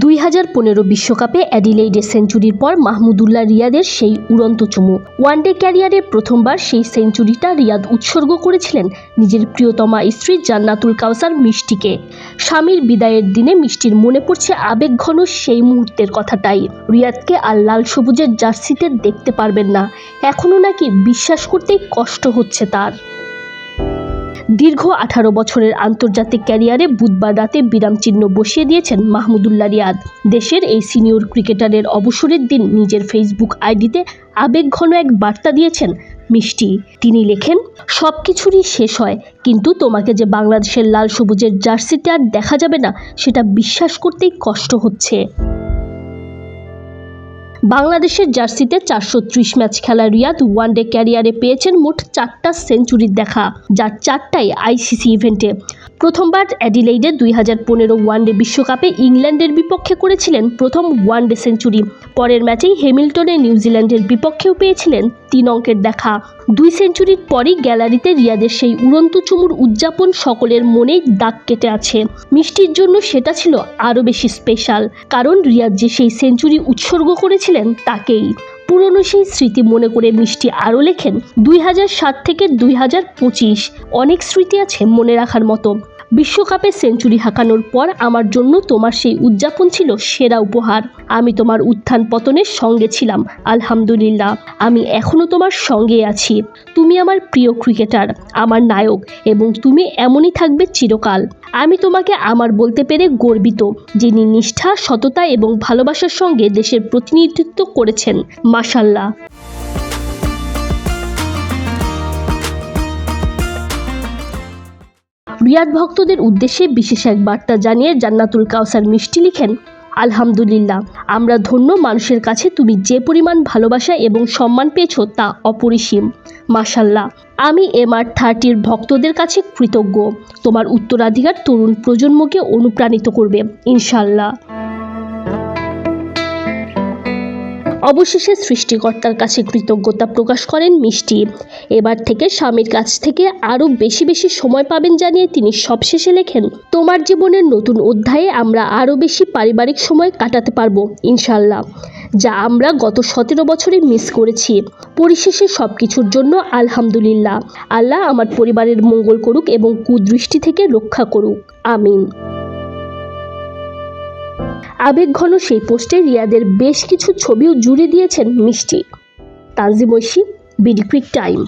দুই হাজার পনেরো বিশ্বকাপে অ্যাডিলেইডে সেঞ্চুরির পর মাহমুদুল্লাহ রিয়াদের সেই উড়ন্ত চুমু। ওয়ানডে ক্যারিয়ারে প্রথমবার সেই সেঞ্চুরিটা রিয়াদ উৎসর্গ করেছিলেন নিজের প্রিয়তমা স্ত্রী জান্নাতুল কাউসার মিষ্টিকে। স্বামীর বিদায়ের দিনে মিষ্টির মনে পড়ছে আবেগঘন সেই মুহূর্তের কথাটাই। রিয়াদকে আর লাল সবুজের জার্সিতে দেখতে পারবেন না। এখনও নাকি বিশ্বাস করতেই কষ্ট হচ্ছে তার। দীর্ঘ আঠারো বছরের আন্তর্জাতিক ক্যারিয়ারে বুধবার রাতে বিরাম চিহ্ন বসিয়ে দিয়েছেন মাহমুদুল্লাহ রিয়াদ। দেশের এই সিনিয়র ক্রিকেটারের অবসরের দিন নিজের ফেসবুক আইডিতে আবেগঘন এক বার্তা দিয়েছেন মিষ্টি। তিনি লেখেন সব কিছুরই শেষ হয়, কিন্তু তোমাকে যে বাংলাদেশের লাল সবুজের জার্সিতে আর দেখা যাবে না, সেটা বিশ্বাস করতেই কষ্ট হচ্ছে। বাংলাদেশের জার্সিতে চারশো ত্রিশ ম্যাচ খেলা রিয়াদ ওয়ানডে ক্যারিয়ারে পেয়েছেন মোট চারটা সেঞ্চুরির দেখা যার চারটাই আইসিসি ইভেন্টে। প্রথমবার অ্যাডিলেইডে দুই হাজার পনেরো ওয়ানডে বিশ্বকাপে ইংল্যান্ডের বিপক্ষে করেছিলেন প্রথম ওয়ানডে সেঞ্চুরি। পরের ম্যাচেই হ্যামিল্টনে নিউজিল্যান্ডের বিপক্ষেও পেয়েছিলেন তিন অঙ্কের দেখা। দুই সেঞ্চুরির পরই গ্যালারিতে রিয়াদের সেই উড়ন্ত চুমুর উদযাপন সকলের মনেই দাগ কেটে আছে। মিষ্টির জন্য সেটা ছিল আরও বেশি স্পেশাল কারণ রিয়াদ যে সেই সেঞ্চুরি উৎসর্গ করেছিলেন তাকেই। পুরনো সেই স্মৃতি মনে করে মিষ্টি আরও লেখেন, দুই হাজার সাত থেকে দুই হাজার পঁচিশ। অনেক স্মৃতি আছে মনে রাখার মতো। বিশ্বকাপে সেঞ্চুরি হাঁকানোর পর আমার জন্য তোমার সেই উদযাপন ছিল সেরা উপহার। আমি তোমার উত্থান পতনের সঙ্গে ছিলাম, আলহামদুলিল্লাহ। আমি এখনও তোমার সঙ্গে আছি। তুমি আমার প্রিয় ক্রিকেটার, আমার নায়ক, এবং তুমি এমনই থাকবে চিরকাল। আমি তোমাকে আমার বলতে পেরে গর্বিত, যিনি নিষ্ঠা, সততা এবং ভালোবাসার সঙ্গে দেশের প্রতিনিধিত্ব করেছেন। মাসাল্লাহ রিয়াদ ভক্তদের উদ্দেশ্যে বিশেষ এক বার্তা জানিয়ে জান্নাতুল কাউসার মিষ্টি লিখেন, আলহামদুলিল্লাহ, আমরা ধন্য মানুষের কাছে তুমি যে পরিমাণ ভালোবাসা এবং সম্মান পেয়েছ তা অপরিসীম। মাসাল্লাহ আমি এমআর থার্টির ভক্তদের কাছে কৃতজ্ঞ। তোমার উত্তরাধিকার তরুণ প্রজন্মকে অনুপ্রাণিত করবে, ইনশাল্লাহ। অবশেষে সৃষ্টিকর্তার কাছে কৃতজ্ঞতা প্রকাশ করেন মিষ্টি। এবার থেকে স্বামীর কাছ থেকে আরও বেশি বেশি সময় পাবেন জানিয়ে তিনি সবশেষে লেখেন, তোমার জীবনের নতুন অধ্যায়ে আমরা আরও বেশি পারিবারিক সময় কাটাতে পারব ইনশাল্লাহ যা আমরা গত সতেরো বছরে মিস করেছি। পরিশেষে সব কিছুর জন্য আলহামদুলিল্লাহ। আল্লাহ আমার পরিবারের মঙ্গল করুক এবং কুদৃষ্টি থেকে রক্ষা করুক। আমিন। আবেগঘন সেই পোস্টে রিয়াদের বেশ কিছু ছবিও জুড়ে দিয়েছেন মিষ্টি। Tanzim Oishi, BD cric time.